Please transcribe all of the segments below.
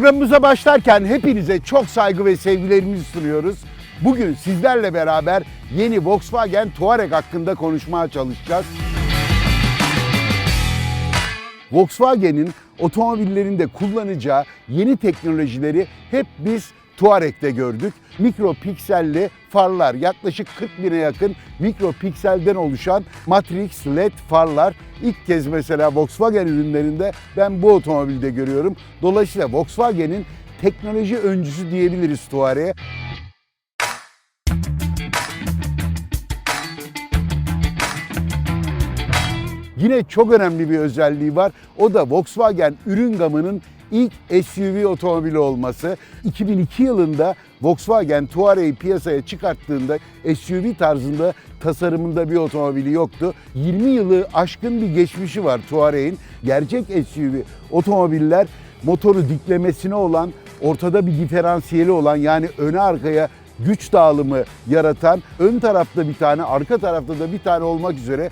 Programımıza başlarken hepinize çok saygı ve sevgilerimizi sunuyoruz. Bugün sizlerle beraber yeni Volkswagen Touareg hakkında konuşmaya çalışacağız. Volkswagen'in otomobillerinde kullanacağı yeni teknolojileri hep biz Touareg'de gördük. Mikro pikselli farlar, yaklaşık 40 bine yakın mikro pikselden oluşan Matrix LED farlar ilk kez mesela Volkswagen ürünlerinde ben bu otomobilde görüyorum. Dolayısıyla Volkswagen'in teknoloji öncüsü diyebiliriz Touareg'e. Yine çok önemli bir özelliği var. O da Volkswagen ürün gamının ilk SUV otomobili olması. 2002 yılında Volkswagen Touareg'i piyasaya çıkarttığında SUV tarzında tasarımında bir otomobili yoktu. 20 yılı aşkın bir geçmişi var Touareg'in. Gerçek SUV otomobiller motoru diklemesine olan, ortada bir diferansiyeli olan yani öne arkaya güç dağılımı yaratan, ön tarafta bir tane, arka tarafta da bir tane olmak üzere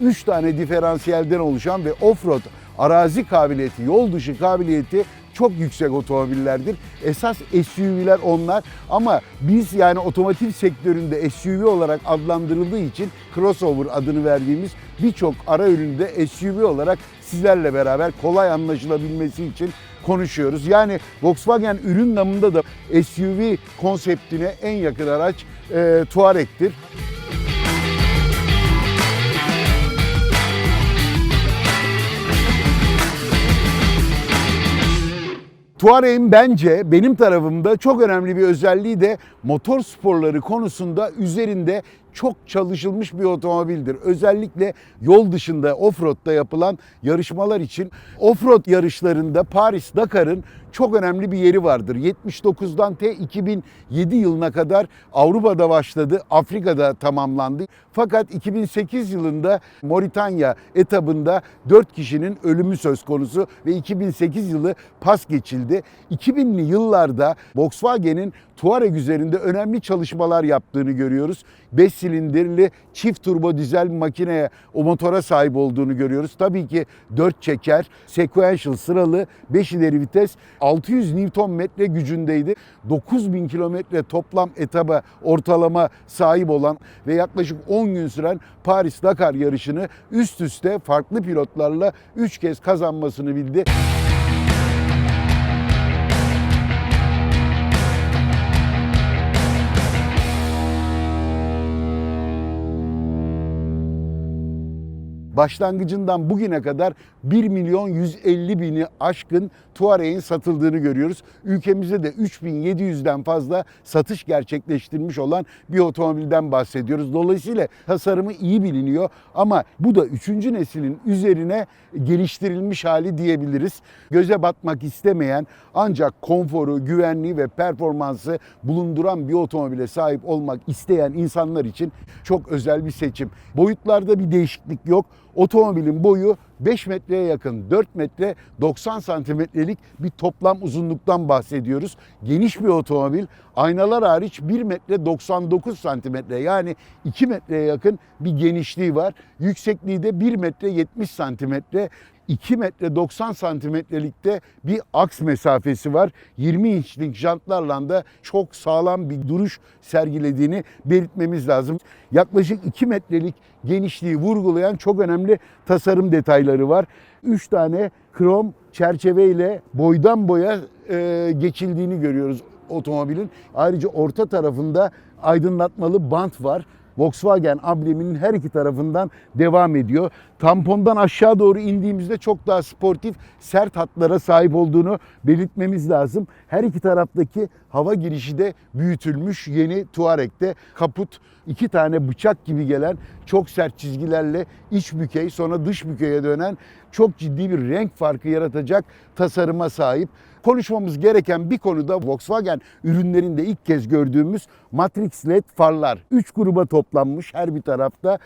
3 tane diferansiyelden oluşan ve offroad arazi kabiliyeti, yol dışı kabiliyeti çok yüksek otomobillerdir. Esas SUV'ler onlar ama biz yani otomotiv sektöründe SUV olarak adlandırıldığı için crossover adını verdiğimiz birçok ara üründe SUV olarak sizlerle beraber kolay anlaşılabilmesi için konuşuyoruz. Yani Volkswagen ürün namında da SUV konseptine en yakın araç e, Touareg'tir. Touareg'in bence benim tarafımda çok önemli bir özelliği de motor sporları konusunda üzerinde çok çalışılmış bir otomobildir. Özellikle yol dışında offroad'da yapılan yarışmalar için offroad yarışlarında Paris Dakar'ın çok önemli bir yeri vardır. 79'dan T 2007 yılına kadar Avrupa'da başladı, Afrika'da tamamlandı. Fakat 2008 yılında Moritanya etabında 4 kişinin ölümü söz konusu ve 2008 yılı pas geçildi. 2000'li yıllarda Volkswagen'in Touareg üzerinde önemli çalışmalar yaptığını görüyoruz. 5 silindirli çift turbo dizel makineye, o motora sahip olduğunu görüyoruz. Tabii ki 4 çeker, sequential sıralı 5 ileri vites 600 Nm gücündeydi. 9000 kilometre toplam etaba ortalama sahip olan ve yaklaşık 10 gün süren Paris Dakar yarışını üst üste farklı pilotlarla 3 kez kazanmasını bildi. Başlangıcından bugüne kadar 1 milyon 150 bini aşkın Touareg'in satıldığını görüyoruz. Ülkemizde de 3700'den fazla satış gerçekleştirmiş olan bir otomobilden bahsediyoruz. Dolayısıyla tasarımı iyi biliniyor ama bu da 3. neslin üzerine geliştirilmiş hali diyebiliriz. Göze batmak istemeyen ancak konforu, güvenliği ve performansı bulunduran bir otomobile sahip olmak isteyen insanlar için çok özel bir seçim. Boyutlarda bir değişiklik yok. Otomobilin boyu 5 metreye yakın 4 metre 90 santimetrelik bir toplam uzunluktan bahsediyoruz. Geniş bir otomobil. Aynalar hariç 1 metre 99 santimetre yani 2 metreye yakın bir genişliği var. Yüksekliği de 1 metre 70 santimetre. 2 metre 90 santimetrelikte bir aks mesafesi var. 20 inçlik jantlarla da çok sağlam bir duruş sergilediğini belirtmemiz lazım. Yaklaşık 2 metrelik genişliği vurgulayan çok önemli tasarım detayları var. 3 tane krom çerçeveyle boydan boya e, geçildiğini görüyoruz otomobilin. Ayrıca orta tarafında aydınlatmalı bant var. Volkswagen ambleminin her iki tarafından devam ediyor. Tampondan aşağı doğru indiğimizde çok daha sportif, sert hatlara sahip olduğunu belirtmemiz lazım. Her iki taraftaki hava girişi de büyütülmüş yeni Touareg'de. Kaput iki tane bıçak gibi gelen çok sert çizgilerle iç bükey sonra dış bükeye dönen çok ciddi bir renk farkı yaratacak tasarıma sahip. Konuşmamız gereken bir konuda Volkswagen ürünlerinde ilk kez gördüğümüz Matrix LED farlar. 3 gruba toplanmış her bir tarafta.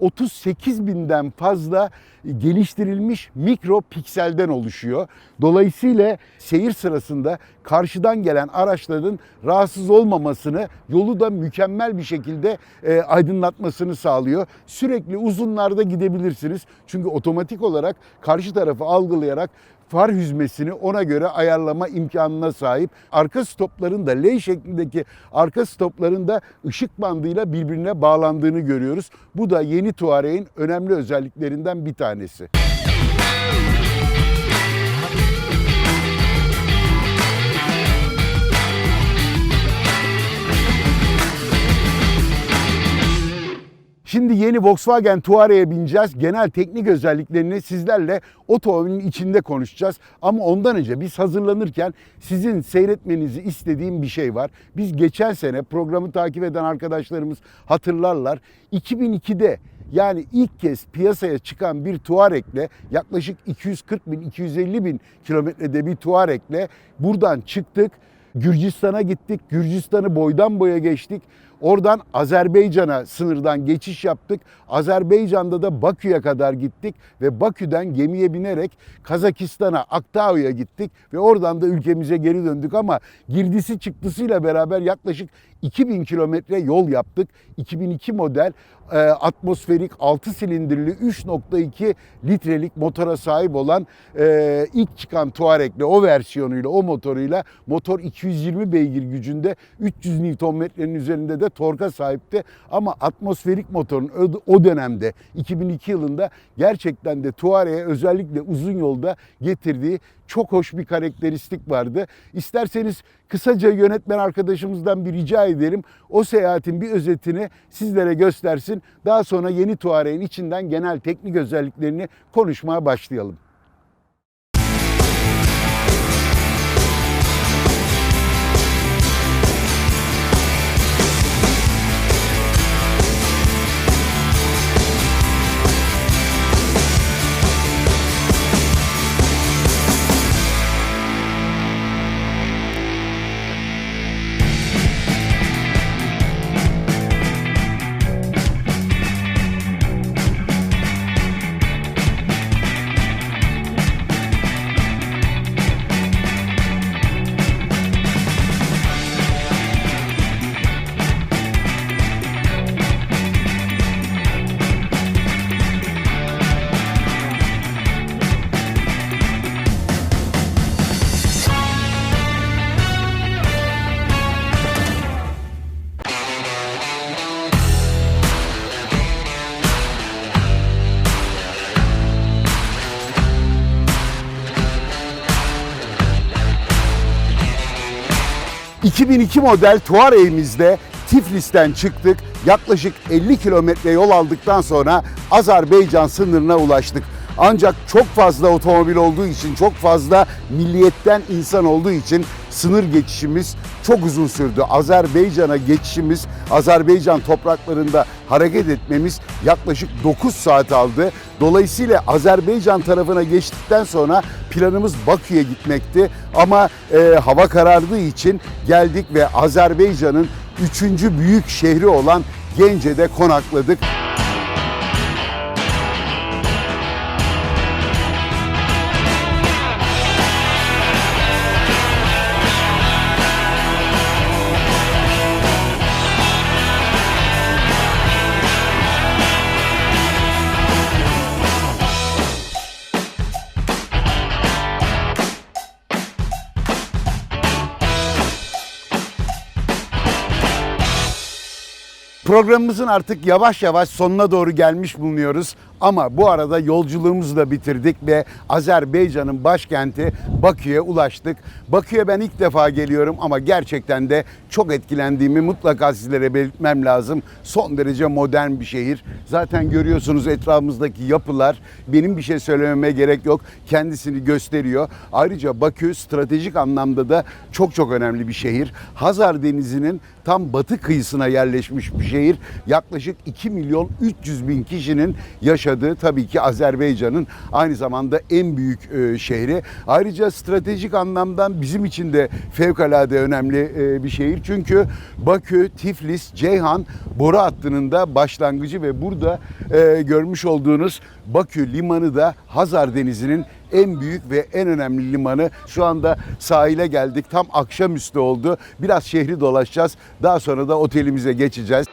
38 binden fazla geliştirilmiş mikro pikselden oluşuyor. Dolayısıyla seyir sırasında karşıdan gelen araçların rahatsız olmamasını, yolu da mükemmel bir şekilde e, aydınlatmasını sağlıyor. Sürekli uzunlarda gidebilirsiniz. Çünkü otomatik olarak karşı tarafı algılayarak far hüzmesini ona göre ayarlama imkanına sahip. Arka stopların da L şeklindeki arka stopların da ışık bandıyla birbirine bağlandığını görüyoruz. Bu da yeni Touareg'in önemli özelliklerinden bir tanesi. Şimdi yeni Volkswagen Touareg'e bineceğiz. Genel teknik özelliklerini sizlerle otomobilin içinde konuşacağız. Ama ondan önce biz hazırlanırken sizin seyretmenizi istediğim bir şey var. Biz geçen sene programı takip eden arkadaşlarımız hatırlarlar. 2002'de yani ilk kez piyasaya çıkan bir Touareg'le yaklaşık 240 bin 250 bin kilometrede bir Touareg'le buradan çıktık. Gürcistan'a gittik. Gürcistan'ı boydan boya geçtik. Oradan Azerbaycan'a sınırdan geçiş yaptık. Azerbaycan'da da Bakü'ye kadar gittik ve Bakü'den gemiye binerek Kazakistan'a, Aktau'ya gittik ve oradan da ülkemize geri döndük ama girdisi çıktısıyla beraber yaklaşık 2000 kilometre yol yaptık. 2002 model e, atmosferik 6 silindirli 3.2 litrelik motora sahip olan e, ilk çıkan Touareg'le o versiyonuyla o motoruyla motor 220 beygir gücünde 300 Nm'nin üzerinde de torka sahipti. Ama atmosferik motorun o- dönemde 2002 yılında gerçekten de Touareg'e özellikle uzun yolda getirdiği çok hoş bir karakteristik vardı. İsterseniz kısaca yönetmen arkadaşımızdan bir rica edelim. O seyahatin bir özetini sizlere göstersin. Daha sonra yeni Touareg'in içinden genel teknik özelliklerini konuşmaya başlayalım. ...2002 model Touareg'imizde Tiflis'ten çıktık. Yaklaşık 50 kilometre yol aldıktan sonra Azerbaycan sınırına ulaştık. Ancak çok fazla otomobil olduğu için, çok fazla milliyetten insan olduğu için sınır geçişimiz çok uzun sürdü. Azerbaycan'a geçişimiz, Azerbaycan topraklarında hareket etmemiz yaklaşık 9 saat aldı. Dolayısıyla Azerbaycan tarafına geçtikten sonra planımız Bakü'ye gitmekti. Ama e, hava karardığı için geldik ve Azerbaycan'ın üçüncü büyük şehri olan Gence'de konakladık. Programımızın artık yavaş yavaş sonuna doğru gelmiş bulunuyoruz. Ama bu arada yolculuğumuzu da bitirdik ve Azerbaycan'ın başkenti Bakü'ye ulaştık. Bakü'ye ben ilk defa geliyorum ama gerçekten de çok etkilendiğimi mutlaka sizlere belirtmem lazım. Son derece modern bir şehir. Zaten görüyorsunuz etrafımızdaki yapılar. Benim bir şey söylememe gerek yok. Kendisini gösteriyor. Ayrıca Bakü stratejik anlamda da çok çok önemli bir şehir. Hazar Denizi'nin tam batı kıyısına yerleşmiş bir şehir. Yaklaşık 2 milyon 300 bin kişinin yaşadığı tabii ki Azerbaycan'ın aynı zamanda en büyük e, şehri. Ayrıca stratejik anlamdan bizim için de fevkalade önemli e, bir şehir. Çünkü Bakü, Tiflis, Ceyhan boru hattının da başlangıcı ve burada e, görmüş olduğunuz Bakü limanı da Hazar Denizi'nin en büyük ve en önemli limanı. Şu anda sahile geldik. Tam akşamüstü oldu. Biraz şehri dolaşacağız. Daha sonra da otelimize geçeceğiz.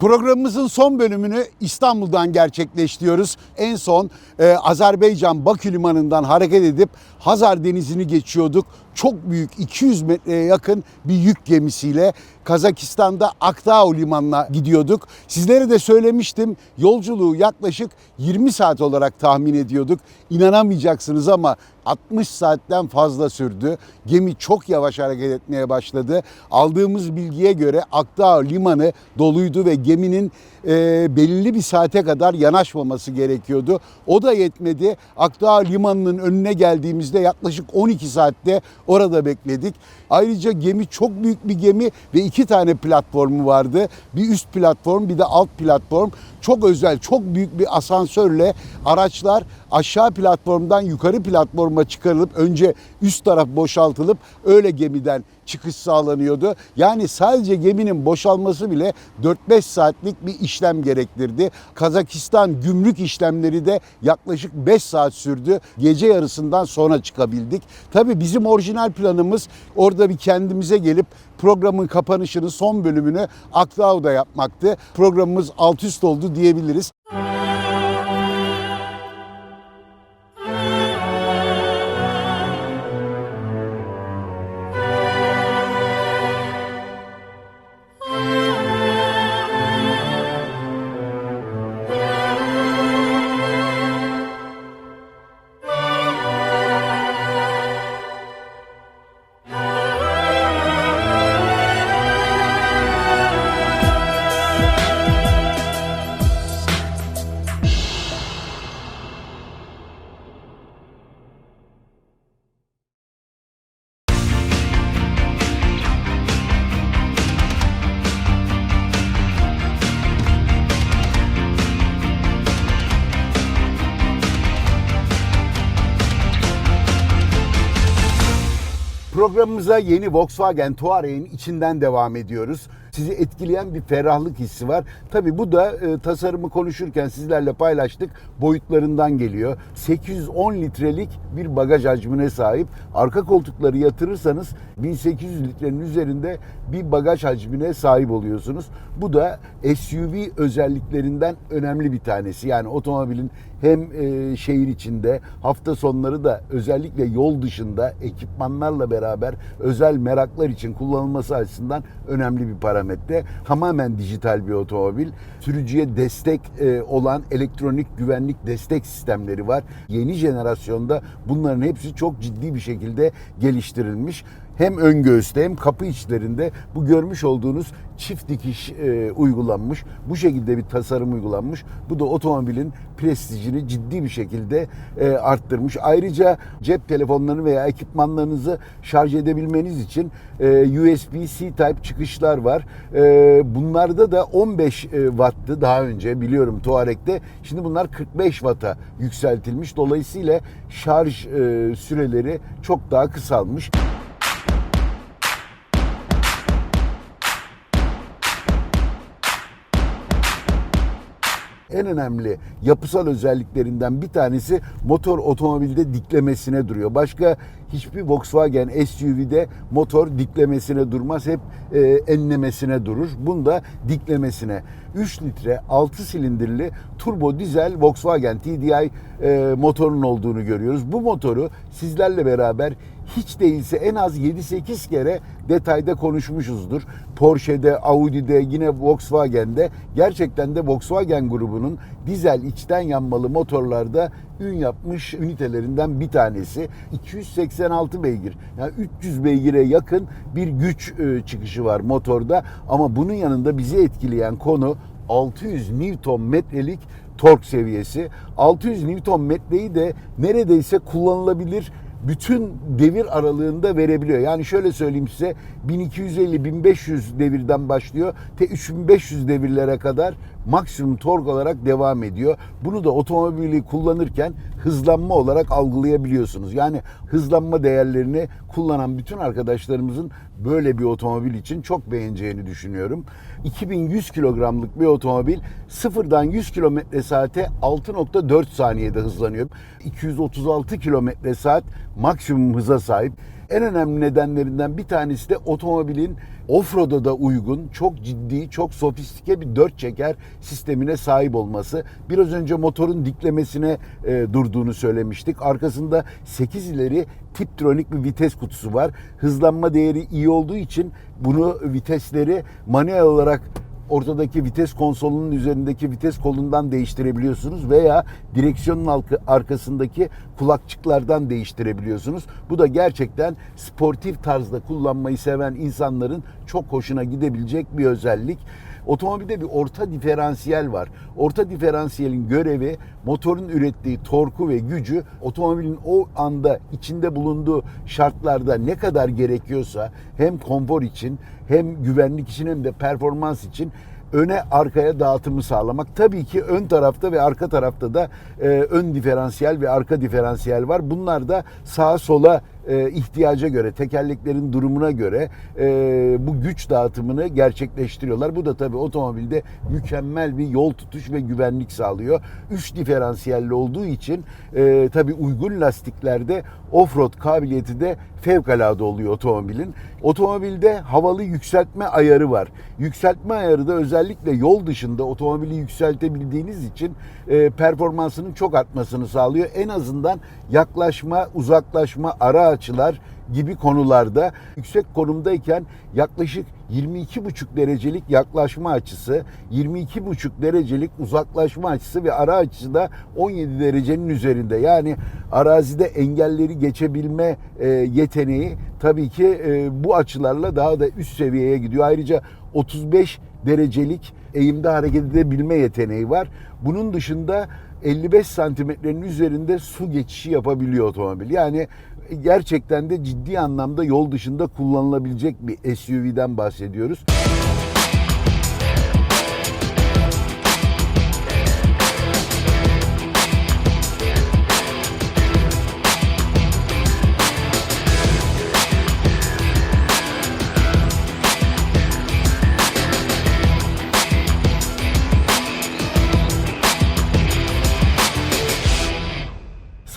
Programımızın son bölümünü İstanbul'dan gerçekleştiriyoruz. En son e, Azerbaycan Bakü Limanı'ndan hareket edip Hazar Denizi'ni geçiyorduk. Çok büyük 200 metreye yakın bir yük gemisiyle Kazakistan'da Aktau Limanı'na gidiyorduk. Sizlere de söylemiştim yolculuğu yaklaşık 20 saat olarak tahmin ediyorduk. İnanamayacaksınız ama 60 saatten fazla sürdü. Gemi çok yavaş hareket etmeye başladı. Aldığımız bilgiye göre Akdağ Limanı doluydu ve geminin e, belirli bir saate kadar yanaşmaması gerekiyordu. O da yetmedi. Akdağ Limanı'nın önüne geldiğimizde yaklaşık 12 saatte orada bekledik. Ayrıca gemi çok büyük bir gemi ve iki tane platformu vardı. Bir üst platform bir de alt platform. Çok özel, çok büyük bir asansörle araçlar aşağı platformdan yukarı platforma çıkarılıp önce üst taraf boşaltılıp öyle gemiden çıkış sağlanıyordu. Yani sadece geminin boşalması bile 4-5 saatlik bir işlem gerektirdi. Kazakistan gümrük işlemleri de yaklaşık 5 saat sürdü. Gece yarısından sonra çıkabildik. Tabii bizim orijinal planımız orada bir kendimize gelip programın kapanışını son bölümünü Aktau'da yapmaktı. Programımız alt üst oldu diyebiliriz. Programımıza yeni Volkswagen Touareg'in içinden devam ediyoruz. Sizi etkileyen bir ferahlık hissi var. Tabii bu da e, tasarımı konuşurken sizlerle paylaştık boyutlarından geliyor. 810 litrelik bir bagaj hacmine sahip. Arka koltukları yatırırsanız 1800 litrenin üzerinde bir bagaj hacmine sahip oluyorsunuz. Bu da SUV özelliklerinden önemli bir tanesi. Yani otomobilin hem e, şehir içinde hafta sonları da özellikle yol dışında ekipmanlarla beraber özel meraklar için kullanılması açısından önemli bir parametre. Tamamen dijital bir otomobil. Sürücüye destek e, olan elektronik güvenlik destek sistemleri var. Yeni jenerasyonda bunların hepsi çok ciddi bir şekilde geliştirilmiş hem ön göğüste hem kapı içlerinde bu görmüş olduğunuz çift dikiş e, uygulanmış. Bu şekilde bir tasarım uygulanmış. Bu da otomobilin prestijini ciddi bir şekilde e, arttırmış. Ayrıca cep telefonlarını veya ekipmanlarınızı şarj edebilmeniz için e, USB-C Type çıkışlar var. E, bunlarda da 15 e, Watt'tı daha önce biliyorum Touareg'de. Şimdi bunlar 45 Watt'a yükseltilmiş. Dolayısıyla şarj e, süreleri çok daha kısalmış. En önemli yapısal özelliklerinden bir tanesi motor otomobilde diklemesine duruyor. Başka hiçbir Volkswagen SUV'de motor diklemesine durmaz. Hep e, enlemesine durur. Bunda diklemesine. 3 litre 6 silindirli turbo dizel Volkswagen TDI e, motorun olduğunu görüyoruz. Bu motoru sizlerle beraber hiç değilse en az 7-8 kere detayda konuşmuşuzdur. Porsche'de, Audi'de, yine Volkswagen'de gerçekten de Volkswagen grubunun dizel içten yanmalı motorlarda ün yapmış ünitelerinden bir tanesi. 286 beygir. Yani 300 beygire yakın bir güç e, çıkışı var motorda ama bunun yanında bizi etkileyen konu 600 Newton metrelik tork seviyesi. 600 Newton metreyi de neredeyse kullanılabilir bütün devir aralığında verebiliyor. Yani şöyle söyleyeyim size 1250-1500 devirden başlıyor te 3500 devirlere kadar maksimum tork olarak devam ediyor. Bunu da otomobili kullanırken hızlanma olarak algılayabiliyorsunuz. Yani hızlanma değerlerini kullanan bütün arkadaşlarımızın böyle bir otomobil için çok beğeneceğini düşünüyorum. 2100 kilogramlık bir otomobil sıfırdan 100 kilometre saate 6.4 saniyede hızlanıyor. 236 kilometre saat maksimum hıza sahip. En önemli nedenlerinden bir tanesi de otomobilin offroad'a da uygun, çok ciddi, çok sofistike bir dört çeker sistemine sahip olması. Biraz önce motorun diklemesine e, durduğunu söylemiştik. Arkasında 8 ileri Tiptronic bir vites kutusu var. Hızlanma değeri iyi olduğu için bunu vitesleri manuel olarak ortadaki vites konsolunun üzerindeki vites kolundan değiştirebiliyorsunuz veya direksiyonun arkasındaki kulakçıklardan değiştirebiliyorsunuz. Bu da gerçekten sportif tarzda kullanmayı seven insanların çok hoşuna gidebilecek bir özellik. Otomobilde bir orta diferansiyel var. Orta diferansiyelin görevi motorun ürettiği torku ve gücü otomobilin o anda içinde bulunduğu şartlarda ne kadar gerekiyorsa hem konfor için hem güvenlik için hem de performans için öne arkaya dağıtımı sağlamak. Tabii ki ön tarafta ve arka tarafta da e, ön diferansiyel ve arka diferansiyel var. Bunlar da sağa sola e, ihtiyaca göre, tekerleklerin durumuna göre e, bu güç dağıtımını gerçekleştiriyorlar. Bu da tabii otomobilde mükemmel bir yol tutuş ve güvenlik sağlıyor. Üç diferansiyelli olduğu için e, tabii uygun lastiklerde offroad kabiliyeti de fevkalade oluyor otomobilin. Otomobilde havalı yükseltme ayarı var. Yükseltme ayarı da özellikle yol dışında otomobili yükseltebildiğiniz için e, performansının çok artmasını sağlıyor. En azından yaklaşma, uzaklaşma, ara açılar gibi konularda yüksek konumdayken yaklaşık 22,5 derecelik yaklaşma açısı, 22,5 derecelik uzaklaşma açısı ve ara açısı da 17 derecenin üzerinde. Yani arazide engelleri geçebilme e, yeteneği tabii ki e, bu açılarla daha da üst seviyeye gidiyor. Ayrıca 35 derecelik eğimde hareket edebilme yeteneği var. Bunun dışında 55 santimetrenin üzerinde su geçişi yapabiliyor otomobil. Yani gerçekten de ciddi anlamda yol dışında kullanılabilecek bir SUV'den bahsediyoruz.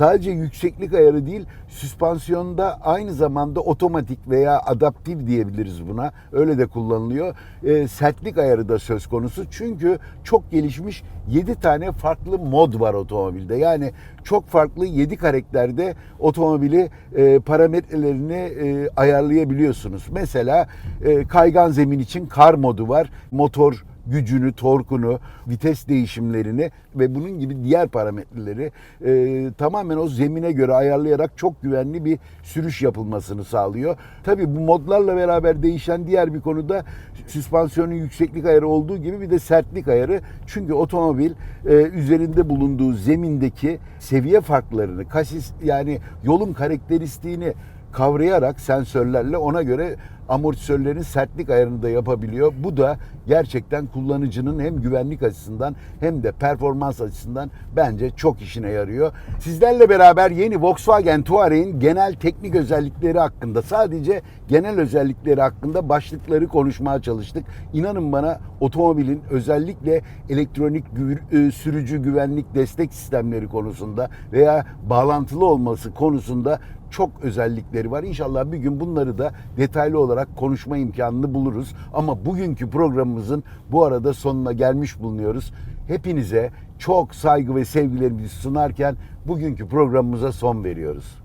Sadece yükseklik ayarı değil, süspansiyonda aynı zamanda otomatik veya adaptif diyebiliriz buna. Öyle de kullanılıyor. E, sertlik ayarı da söz konusu. Çünkü çok gelişmiş 7 tane farklı mod var otomobilde. Yani çok farklı 7 karakterde otomobili e, parametrelerini e, ayarlayabiliyorsunuz. Mesela e, kaygan zemin için kar modu var. Motor gücünü, torkunu, vites değişimlerini ve bunun gibi diğer parametreleri e, tamamen o zemine göre ayarlayarak çok güvenli bir sürüş yapılmasını sağlıyor. Tabii bu modlarla beraber değişen diğer bir konuda süspansiyonun yükseklik ayarı olduğu gibi bir de sertlik ayarı. Çünkü otomobil e, üzerinde bulunduğu zemindeki seviye farklarını, kasis yani yolun karakteristiğini kavrayarak sensörlerle ona göre amortisörlerin sertlik ayarını da yapabiliyor. Bu da gerçekten kullanıcının hem güvenlik açısından hem de performans açısından bence çok işine yarıyor. Sizlerle beraber yeni Volkswagen Touareg'in genel teknik özellikleri hakkında sadece genel özellikleri hakkında başlıkları konuşmaya çalıştık. İnanın bana otomobilin özellikle elektronik e, sürücü güvenlik destek sistemleri konusunda veya bağlantılı olması konusunda çok özellikleri var. İnşallah bir gün bunları da detaylı olarak konuşma imkanını buluruz. Ama bugünkü programımızın bu arada sonuna gelmiş bulunuyoruz. Hepinize çok saygı ve sevgilerimizi sunarken bugünkü programımıza son veriyoruz.